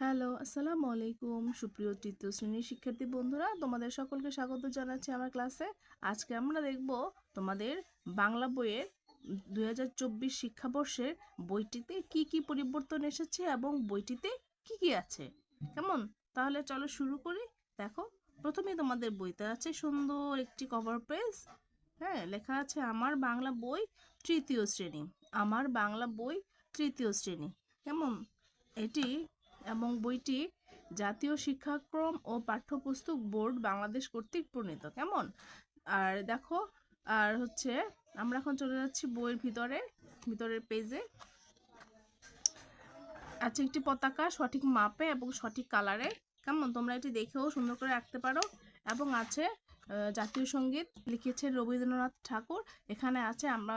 Hello, আসসালামু আলাইকুম। সুপ্রিয় তৃতীয় শ্রেণির শিক্ষার্থী বন্ধুরা, তোমাদের সকলকে স্বাগত জানাচ্ছি আমার ক্লাসে। আজকে আমরা দেখব তোমাদের বাংলা বইয়ের দুই হাজার চব্বিশ শিক্ষাবর্ষের বইটিতে কি কি পরিবর্তন এসেছে এবং বইটিতে কি কি আছে। কেমন? তাহলে চলো শুরু করি। দেখো, প্রথমে তোমাদের বইতে আছে সুন্দর একটি কভার পেজ হ্যাঁ লেখা আছে, আমার বাংলা বই তৃতীয় শ্রেণি। আমার বাংলা বই তৃতীয় শ্রেণি। কেমন? এটি এবং বইটি জাতীয় শিক্ষাক্রম ও পাঠ্যপুস্তক বোর্ড বাংলাদেশ কর্তৃক প্রণীত। কেমন? আর দেখো, আর হচ্ছে আমরা এখন চলে যাচ্ছি বইয়ের ভিতরে, ভিতরের পেজে আছে একটি পতাকা, সঠিক মাপে এবং সঠিক কালারে কেমন? তোমরা এটি দেখেও সুন্দর করে রাখতে পারো। এবং আছে জাতীয় সংগীত লিখেছেন রবীন্দ্রনাথ ঠাকুর। এখানে আছে আমরা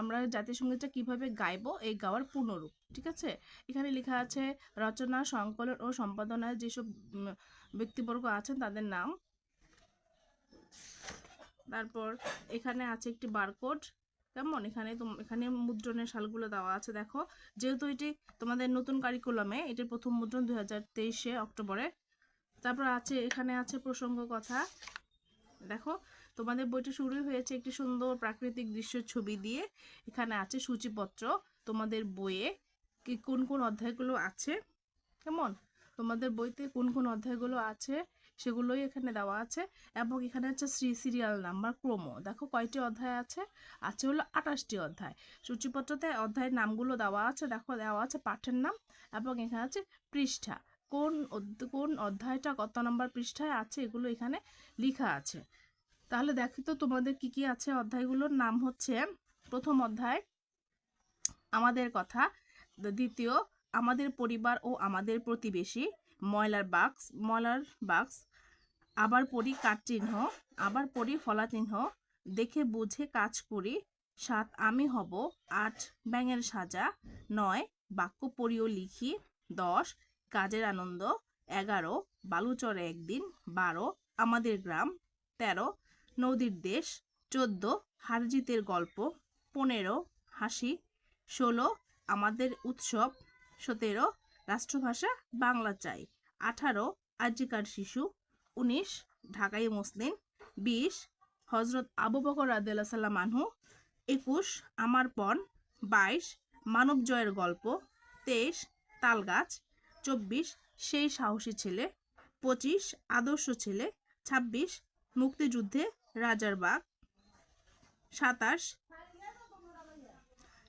আমরা জাতীয় সঙ্গীতটা কীভাবে গাইবো এই গাওয়ার পূর্ণরূপ, ঠিক আছে? এখানে লেখা আছে, রচনা, সংকলন ও সম্পাদনায় যেসব ব্যক্তিবর্গ আছেন তাদের নাম। তারপর এখানে আছে একটি বারকোড, কেমন? এখানে এখানে মুদ্রণের সালগুলো দেওয়া আছে, দেখো। যেহেতু এটি তোমাদের নতুন কারিকুলামে, এটির প্রথম মুদ্রণ দু হাজার তেইশে অক্টোবরে। তারপর আছে, এখানে আছে প্রসঙ্গ কথা দেখো, তোমাদের বইটি শুরুই হয়েছে একটি সুন্দর প্রাকৃতিক দৃশ্যের ছবি দিয়ে। এখানে আছে সূচিপত্র, তোমাদের বইয়ে কি কোন কোন অধ্যায়গুলো আছে? কেমন? তোমাদের বইতে কোন কোন অধ্যায়গুলো আছে? সেগুলোই এখানে দেওয়া আছে। এবং এখানে আছে শ্রী সিরিয়াল নাম্বার ক্রম। দেখো, কয়টি অধ্যায় আছে? আছে হলো আঠাশটি অধ্যায়। সূচিপত্রতে অধ্যায়ের নামগুলো দেওয়া আছে। দেখো, দেওয়া আছে পাঠের নাম এবং এখানে আছে পৃষ্ঠা। কোন কোন অধ্যায়টা কত নম্বর পৃষ্ঠায় আছে, এগুলো এখানে লেখা আছে। তাহলে দেখি তো তোমাদের কি কি আছে অধ্যায়গুলোর। নাম হচ্ছে প্রথম অধ্যায়, আমাদের কথা। দ্বিতীয়, আমাদের পরিবার ও আমাদের প্রতিবেশী, ময়লার বাক্স ময়লার বাক্স। আবার পড়ি কাঠচিহ্ন আবার পড়ি ফলাচিহ্ন দেখে বুঝে কাজ করি। সাত, আমি হব। আট, ব্যাঙের সাজা। নয়, বাক্য পড়িও লিখি। দশ কাজের আনন্দ, এগারো, বালুচরে একদিন, বারো, আমাদের গ্রাম, তেরো, নদীর দেশ, চোদ্দ, হারজিতের গল্প, পনেরো, হাসি, ষোলো, আমাদের উৎসব, সতেরো, রাষ্ট্রভাষা, বাংলা চাই, আঠারো, আজিকার শিশু, উনিশ, ঢাকাই মুসলিম, বিশ, হজরত আবু বকর রাদিয়াল্লাহু সাল্লাম আনহু, একুশ, আমার পণ, বাইশ মানব জয়ের গল্প, তেইশ, তালগাছ চব্বিশ, সেই সাহসী ছেলে। পঁচিশ, আদর্শ ছেলে। ছাব্বিশ, মুক্তিযুদ্ধে রাজার বাগ সাতাশ,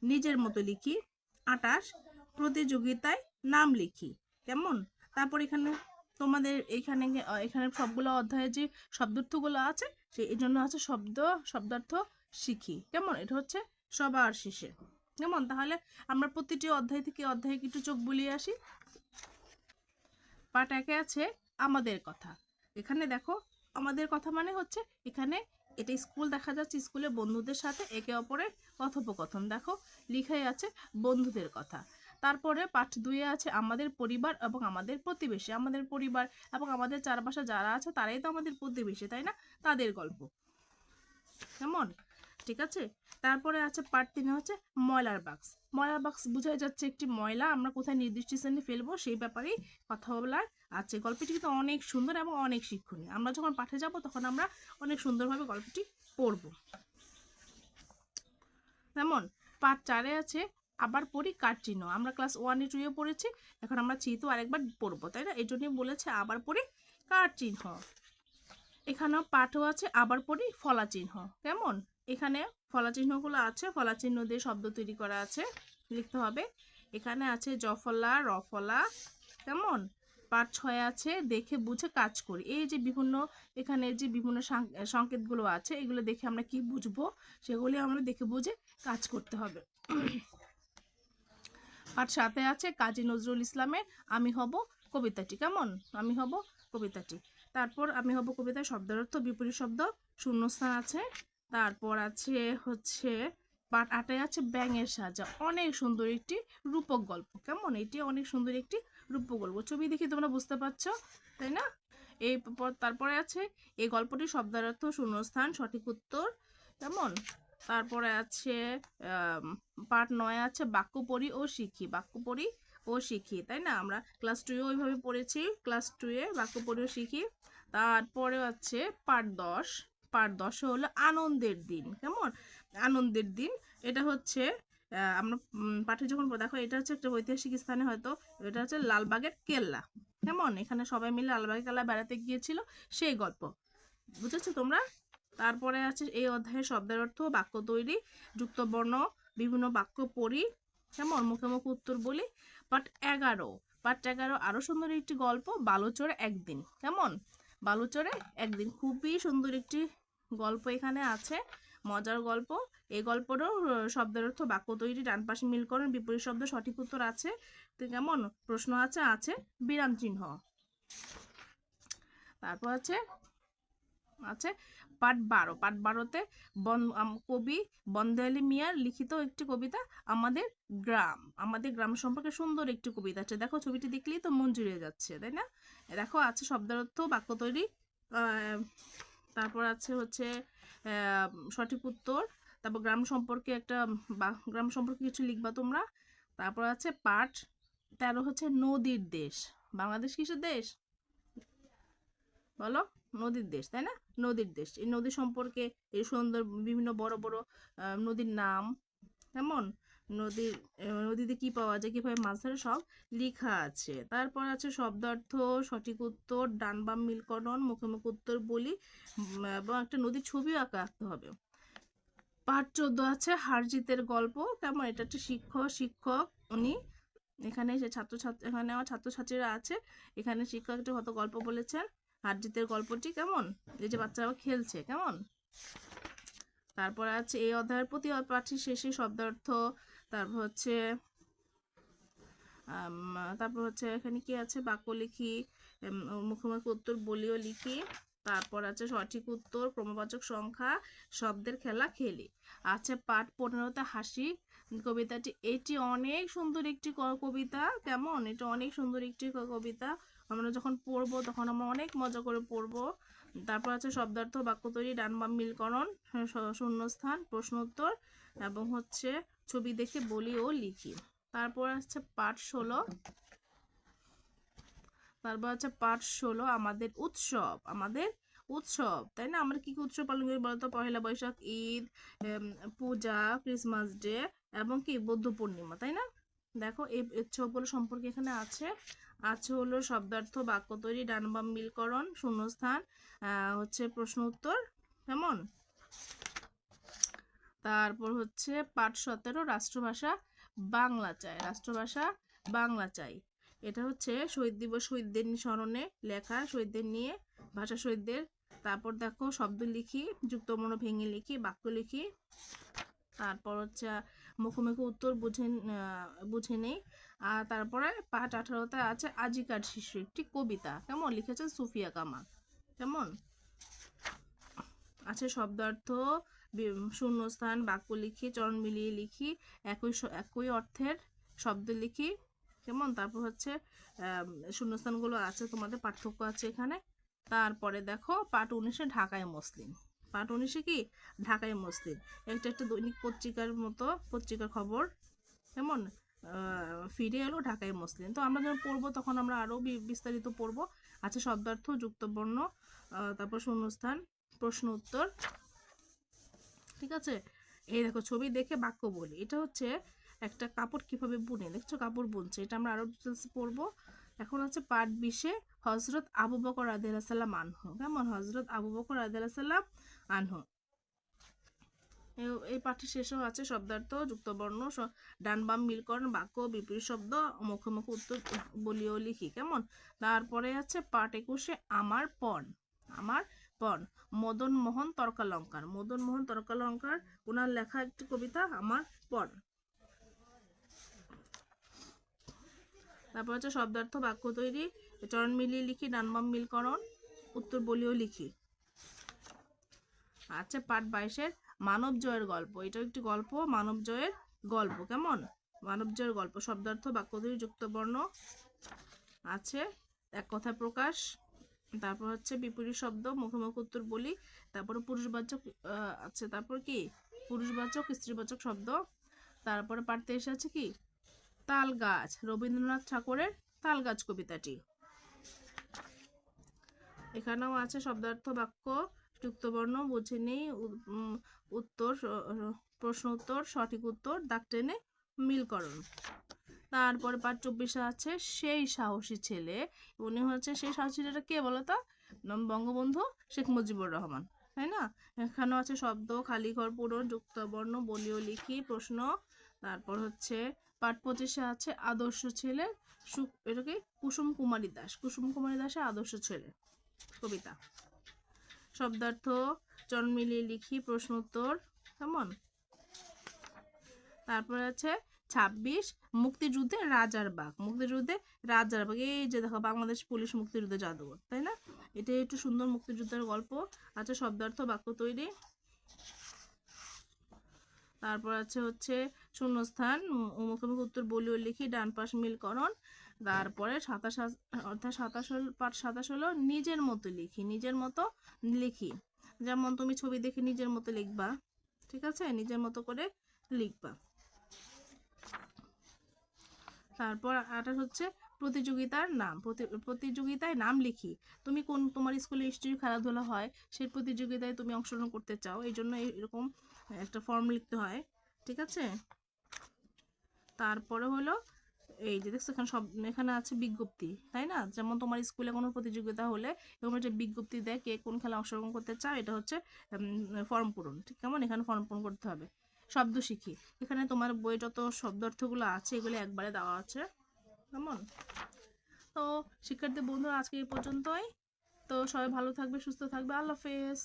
নিজের মতো লিখি। আটাশ প্রতিযোগিতায় নাম লিখি। কেমন? তারপর এখানে তোমাদের এখানে এখানে সবগুলো অধ্যায়ে যে শব্দার্থগুলো আছে, সেই জন্য আছে শব্দ, শব্দার্থ শিখি। কেমন? এটা হচ্ছে সবার শেষে। কেমন? তাহলে আমরা প্রতিটি অধ্যায় থেকে অধ্যায়ে একটু চোখ বুলিয়ে আসি। পাঠ একে আছে আমাদের কথা। এখানে দেখো, আমাদের কথা মানে হচ্ছে এখানে এটা স্কুল দেখা যাচ্ছে, স্কুলে বন্ধুদের সাথে একে অপরের কথোপকথন। দেখো, লিখাই আছে বন্ধুদের কথা। তারপরে পাঠ দুইয়ে আছে আমাদের পরিবার এবং আমাদের প্রতিবেশী। আমাদের পরিবার এবং আমাদের চারপাশে যারা আছে তারাই তো আমাদের প্রতিবেশী, তাই না? তাদের গল্প। কেমন? ঠিক আছে? তারপরে আছে পার্ট তিনে হচ্ছে ময়লার বাক্স ময়লার বাক্স বোঝাই যাচ্ছে একটি ময়লা, আমরা কোথায় নির্দিষ্ট স্থানে ফেলব সেই ব্যাপারেই কথা বলার আছে। গল্পটি কিন্তু অনেক সুন্দর এবং অনেক শিক্ষণীয়। আমরা যখন পাঠে যাব তখন আমরা অনেক সুন্দরভাবে গল্পটি পড়ব। যেমন পার্ট চারে আছে, আবার পড়ি কার চিহ্ন? আমরা ক্লাস ওয়ানে টুয়ে পড়েছি, এখন আমরা চিতো আরেকবার পড়ব, তাই না? এই জন্যই বলেছে আবার পড়ি কার চিহ্ন? এখানেও পাঠও আছে, আবার পড়ি ফলা চিহ্ন। কেমন? এখানে ফলা চিহ্নগুলো আছে, ফলা চিহ্ন দিয়ে শব্দ তৈরি করা আছে, লিখতে হবে। এখানে আছে জফলা রফলা কেমন? পাঠ ছয় আছে, দেখে বুঝে কাজ করি। এই যে বিভিন্ন, এখানে যে বিভিন্ন সংকেতগুলো আছে, এগুলো দেখে আমরা কি বুঝব, সেগুলি আমরা দেখে বুঝে কাজ করতে হবে। পাঠ সাথে আছে, কাজী নজরুল ইসলামের আমি হব কবিতাটি। কেমন? আমি হব কবিতাটি। তারপর আমি হব কবিতার শব্দার্থ, বিপরীত শব্দ, শূন্যস্থান আছে। তারপর আছে হচ্ছে পাঠ আটে আছে ব্যাঙের সাজা। অনেক সুন্দর একটি রূপক গল্প। কেমন? এটি অনেক সুন্দর একটি রূপক গল্প। ছবি দেখে তোমরা বুঝতে পারছ, তাই না? এই তারপরে আছে, এই গল্পটি শব্দার্থ, শূন্যস্থান, সঠিক উত্তর। কেমন? তারপরে আছে পাঠ নয় আছে বাক্য পড়ি ও শিখি। বাক্য পড়ি ও শিখি, তাই না? আমরা ক্লাস টুয়ে ওইভাবে পড়েছি ক্লাস টুয়ে বাক্য পড়েও শিখি। তারপরে আছে পাঠ দশ। পাঠ দশে হলো আনন্দের দিন, কেমন? আনন্দের দিন, এটা হচ্ছে আমরা পাঠে যখন দেখো এটা হচ্ছে একটা ঐতিহাসিক স্থানে হয়তো, এটা হচ্ছে লালবাগের কেল্লা, কেমন? এখানে সবাই মিলে লালবাগের কেল্লা বেড়াতে গিয়েছিল, সেই গল্প। বুঝেছ তোমরা? তারপরে আছে এই অধ্যায়ে শব্দের অর্থ, বাক্য তৈরি, যুক্ত বর্ণ, বিভিন্ন বাক্য পড়ি, কেমন? মুখে মুখে উত্তর বলি। পাঠ এগারো। পাঠ এগারো আরও সুন্দর একটি গল্প, বালুচরে একদিন। কেমন? বালুচরে একদিন। খুবই সুন্দর একটি গল্প এখানে আছে। মজার গল্প। এই গল্পটাও শব্দের অর্থ বাক্য তৈরি, ডান পাশে মিল করেন, বিপরীত শব্দ সঠিক উত্তর আছে। তো কেমন? প্রশ্ন আছে আছে বিরাম চিহ্ন। তারপর আছে আছে পাঠ বারো। পাঠ বারোতে বন কবি বন্দেয়ালি মিয়ার লিখিত একটি কবিতা আমাদের গ্রাম। আমাদের গ্রাম সম্পর্কে সুন্দর একটি কবিতা আছে। দেখো ছবিটি দেখলেই তো মন জুড়ে যাচ্ছে, তাই না? দেখো আছে শব্দের অর্থ বাক্য তৈরি তারপর আছে হচ্ছে সঠিক উত্তর, তারপর গ্রাম সম্পর্কে একটা গ্রাম সম্পর্কে কিছু লিখবা তোমরা। তারপর আছে পাঠ, তেরো হচ্ছে নদীর দেশ। বাংলাদেশ কিসের দেশ? বলো? নদীর দেশ, তাই না? নদীর দেশ। এই নদী সম্পর্কে এই সুন্দর বিভিন্ন বড় বড় নদীর নাম, কেমন? নদীর নদীতে কি পাওয়া যায়, কীভাবে মাছ ধরে, সব লেখা আছে। তারপর আছে শব্দার্থ সঠিক উত্তর, ডান বাম মিলকরণ, মুখে মুখে উত্তর বলি এবং একটা নদীর ছবিও আঁকা আঁকতে হবে। পাঠ চোদ্দ আছে, হারজিতের গল্প, কেমন? এটা একটা শিক্ষক শিক্ষক, উনি এখানে সে ছাত্রছাত্রী, এখানে আমার ছাত্রছাত্রীরা আছে, এখানে শিক্ষক একটা কত গল্প বলেছেন? হারজিতের গল্পটি কেমন? এই যে বাচ্চারা খেলছে, কেমন? তারপর আছে এই অধ্যায়ের প্রতি পাঠের শেষে শব্দার্থ, তারপর হচ্ছে তারপর হচ্ছে এখানে কি আছে? বাক্য লিখি মুখোমুখি উত্তর বলিও লিখি, তারপর আছে সঠিক উত্তর, ক্রমবাচক সংখ্যা, শব্দের খেলা খেলি। আছে পাঠ পনেরোতে হাসি, কবিতাটি, এটি অনেক সুন্দর একটি কবিতা, কেমন? এটা অনেক সুন্দর একটি কবিতা। আমরা যখন পড়ব তখন আমরা অনেক মজা করে পড়ব। তারপর আছে শব্দার্থ বাক্য তৈরি, ডান বাম মিলকরণ শূন্যস্থান, প্রশ্ন উত্তর এবং হচ্ছে ছবি দেখে বলি ও লিখি। তারপর আছে পাঠ ষোলো। তারপর আছে পাঠ ষোলো, আমাদের উৎসব আমাদের উৎসব, তাই না? আমরা কি কি উৎসব পালন করি বলতো? পহেলা বৈশাখ, ঈদ পূজা, ক্রিসমাস ডে এবং কি? বৌদ্ধ পূর্ণিমা, তাই না? দেখো, এই উৎসবগুলো সম্পর্কে এখানে আছে। আছে হলো শব্দার্থ বাক্য তৈরি, ডান বাম মিলকরণ, শূন্যস্থান হচ্ছে প্রশ্ন উত্তর, কেমন? তারপর হচ্ছে পাঠ সতেরো, রাষ্ট্রভাষা বাংলা চাই, রাষ্ট্রভাষা বাংলা চাই। এটা হচ্ছে শহীদ দিবস শহীদদের স্মরণে লেখা, শহীদদের নিয়ে, ভাষা শহীদদের। তারপর দেখো শব্দ লিখি যুক্তবর্ণ ভেঙে লিখি, বাক্য লিখি। তারপর হচ্ছে মুখোমুখি উত্তর বুঝে বুঝে নেই। আর তারপরে পাঠ আঠারোতে আছে আজিকার শিশু, একটি কবিতা। কেমন? লিখেছেন সুফিয়া কামাল। কেমন? আছে শব্দার্থ শূন্যস্থান, বাক্য লিখি, চরণ মিলিয়ে লিখি, একই একই অর্থের শব্দ লিখি। কেমন? তারপর হচ্ছে শূন্যস্থানগুলো আছে, তোমাদের পার্থক্য আছে এখানে। তারপরে দেখো, পাঠ উনিশে ঢাকায় মুসলিম। পাঠ উনিশে কি ঢাকায় মুসলিম। একটা একটা দৈনিক পত্রিকার মতো, পত্রিকার খবর। কেমন? ফিরে এলো ঢাকায় মুসলিম। তো আমরা যখন পড়ব তখন আমরা আরও বিস্তারিত পড়ব। আছে শব্দার্থ, যুক্তবর্ণ তারপর শূন্যস্থান, প্রশ্ন উত্তর। ঠিক আছে? এই দেখো, ছবি দেখে বাক্য বলি। এটা হচ্ছে একটা কাপড় কীভাবে বুনে। দেখছ? কাপড় বুনছে। এটা আমরা আরও ডিটেলস পড়ব। এখন হচ্ছে পার্ট বিশে হজরত আবু বকর আদিল্লাহ সাল্লাম আনহু। কেমন? হজরত আবু বকর আদিল্লাহ সাল্লাম আনহু। এই- এই পাঠে শেষেও আছে শব্দার্থ, যুক্তবর্ণ ডান বাম মিলকরণ, বাক্য, বিপরীত শব্দ মুখে মুখোমুখি উত্তর, বলিও লিখি। কেমন? তারপরে আছে পাঠ একুশে আমার পণ। আমার পণ। মদন মোহন তর্কালঙ্কার। মদন মোহন তর্কালঙ্কার ওনার লেখা একটি কবিতা, আমার পণ। তারপর হচ্ছে শব্দার্থ বাক্য তৈরি, চরণ মিলিয়ে লিখি ডানবাম মিলকরণ উত্তর বলিও লিখি। আচ্ছা পাঠ বাইশের মানব জয়ের গল্প। এটা একটি গল্প, মানব জয়ের গল্প, কেমন? মানব জয়ের গল্প, শব্দার্থ বাক্য তৈরি, যুক্ত বর্ণ আছে, এক কথা প্রকাশ, তারপর হচ্ছে বিপরীত শব্দ, মুখোমুখি উত্তর বলি, তারপরে পুরুষবাচক আছে, তারপর কি? পুরুষবাচক, স্ত্রীবাচক শব্দ। তারপরে পাঠ তেইশে আছে কি? তাল গাছ রবীন্দ্রনাথ ঠাকুরের তাল গাছ কবিতাটি। এখানেও আছে শব্দার্থ বাক্য, যুক্তবর্ণ, বুঝে নেই উত্তর প্রশ্ন উত্তর, সঠিক উত্তর, দাগ টেনে মিলকরণ। তারপরে পাঁচ চব্বিশে আছে, সেই সাহসী ছেলে। উনি হচ্ছে, সেই সাহসী ছেলেটা কে বলো তো বঙ্গবন্ধু শেখ মুজিবুর রহমান, তাই না? এখানেও আছে শব্দ, খালি ঘর পূরণ, যুক্তবর্ণ, বলিও লিখি, প্রশ্ন তারপর হচ্ছে পাঠ পঁচিশে আছে আদর্শ ছেলে সু এটা কি কুসুম কুমারী দাস, কুসুম কুমারী দাসের আদর্শ ছেলে কবিতা। শব্দার্থ জন মিলিয়ে লিখি প্রশ্ন উত্তর কেমন? তারপর আছে ছাব্বিশ, মুক্তিযুদ্ধে রাজার বাঘ, মুক্তিযুদ্ধে রাজার বাঘ, এই যে দেখো বাংলাদেশ পুলিশ মুক্তিযুদ্ধ জাদুঘর তাই না? এটা একটু সুন্দর মুক্তিযুদ্ধের গল্প আছে শব্দার্থ বাক্য তৈরি। তারপর আছে হচ্ছে শূন্যস্থান মুখোমুখি উত্তর বলিও লিখি, ডান পাশ মিলকরণ। তারপরে সাতাশ অর্থাৎ সাতাশ পাঠ সাতাশ হলো, নিজের মতো লিখি, নিজের মতো লিখি। যেমন তুমি ছবি দেখে নিজের মতো লিখবা, ঠিক আছে? নিজের মতো করে লিখবা। তারপর আঠাশ হচ্ছে প্রতিযোগিতার নাম, প্রতি- প্রতিযোগিতায় নাম লিখি। তুমি কোন, তোমার স্কুলে নিশ্চয়ই খেলাধুলা হয়, সেই প্রতিযোগিতায় তুমি অংশগ্রহণ করতে চাও এই জন্য এরকম একটা ফর্ম লিখতে হয়, ঠিক আছে? তারপরে হলো, এই যে দেখছ এখানে সব, এখানে আছে বিজ্ঞপ্তি, তাই না? যেমন তোমার স্কুলে কোনো প্রতিযোগিতা হলে এরকম একটা বিজ্ঞপ্তি দেয় কে কোন খেলা অংশগ্রহণ করতে চাও এটা হচ্ছে ফর্ম পূরণ, ঠিক কেমন? এখানে ফর্ম পূরণ করতে হবে। শব্দ শিখি, এখানে তোমার বই যত শব্দার্থগুলো আছে এগুলো একবারে দেওয়া আছে, কেমন? তো, শিক্ষার্থী বন্ধুরা, আজকে এই পর্যন্তই। তো সবাই ভালো থাকবে, সুস্থ থাকবে, আল্লাহ হাফেজ।